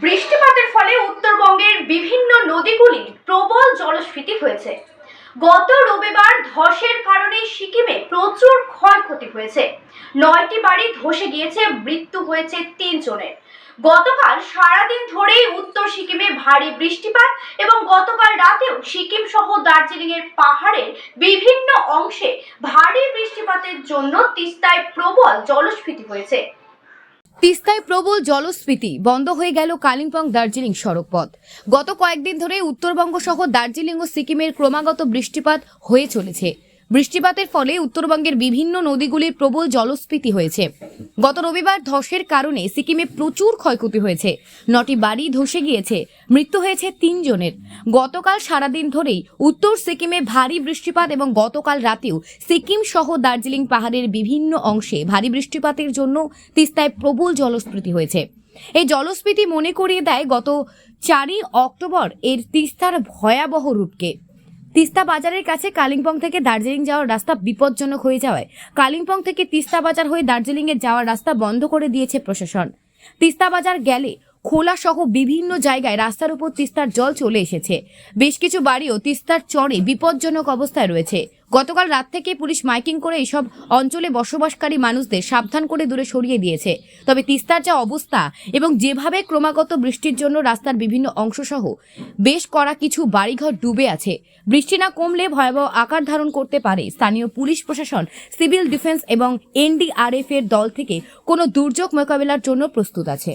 বৃষ্টিপাতের ফলে উত্তরবঙ্গের বিভিন্ন নদীগুলির প্রবল জলস্ফীতি হয়েছে। গত রবিবার ধসের কারণে সিকিমে প্রচুর ক্ষয়ক্ষতি হয়েছে। নয়টি বাড়ি ধসে গিয়েছে, মৃত্যু হয়েছে তিনজনের গতকাল সারাদিন ধরেই উত্তর সিকিমে ভারী বৃষ্টিপাত এবং গতকাল রাতেও সিকিম সহ দার্জিলিং এর পাহাড়ের বিভিন্ন অংশে ভারী বৃষ্টিপাতের জন্য তিস্তায় প্রবল জলস্ফীতি হয়েছে। তিস্তায় প্রবল জলস্ফীতি বন্ধ হয়ে গেল কালিম্পং দার্জিলিং সড়ক পথ গত কয়েকদিন ধরে উত্তরবঙ্গ সহ দার্জিলিং ও সিকিমের ক্রমাগত বৃষ্টিপাত হয়ে চলেছে। বৃষ্টিপাতের ফলে উত্তরবঙ্গের বিভিন্ন নদীগুলির প্রবল জলস্ফীতি হয়েছে। গত রবিবার ধসের কারণে সিকিমে প্রচুর ক্ষয়ক্ষতি হয়েছে। নটি বাড়ি ধসে গিয়েছে। মৃত্যু হয়েছে তিনজনের। গতকাল সারাদিন ধরেই উত্তর সিকিমে ভারী বৃষ্টিপাত এবং গতকাল রাতেও সিকিম সহ দার্জিলিং পাহাড়ের বিভিন্ন অংশে ভারী বৃষ্টিপাতের জন্য তিস্তায় প্রবল জলস্ফীতি হয়েছে। এই জলস্ফীতি মনে করিয়ে দেয় গত চারই অক্টোবর এর তিস্তার ভয়াবহ রূপকে। তিস্তা বাজারের কাছে কালিম্পং থেকে দার্জিলিং যাওয়ার রাস্তা বিপজ্জনক হয়ে যাওয়ায় কালিম্পং থেকে তিস্তা বাজার হয়ে দার্জিলিংয়ে যাওয়ার রাস্তা বন্ধ করে দিয়েছে প্রশাসন। তিস্তা বাজার গেলে খোলা সহ বিভিন্ন জায়গায় রাস্তার উপর তিস্তার জল চলে এসেছে। বেশ কিছু বাড়িও তিস্তার চরে বিপজ্জনক অবস্থায় রয়েছে। গতকাল রাত থেকে পুলিশ মাইকিং করে এইসব অঞ্চলে বসবাসকারী মানুষদের সাবধান করে দূরে সরিয়ে দিয়েছে। তবে তিস্তার যা অবস্থা এবং যেভাবে ক্রমাগত বৃষ্টির জন্য রাস্তার বিভিন্ন অংশসহ বেশ করা কিছু বাড়িঘর ডুবে আছে। বৃষ্টি না কমলে ভয়াবহ আকার ধারণ করতে পারে স্থানীয় পুলিশ প্রশাসন, সিভিল ডিফেন্স এবং এনডিআরএফ এর দল থেকে কোনো দুর্যোগ মোকাবেলার জন্য প্রস্তুত আছে।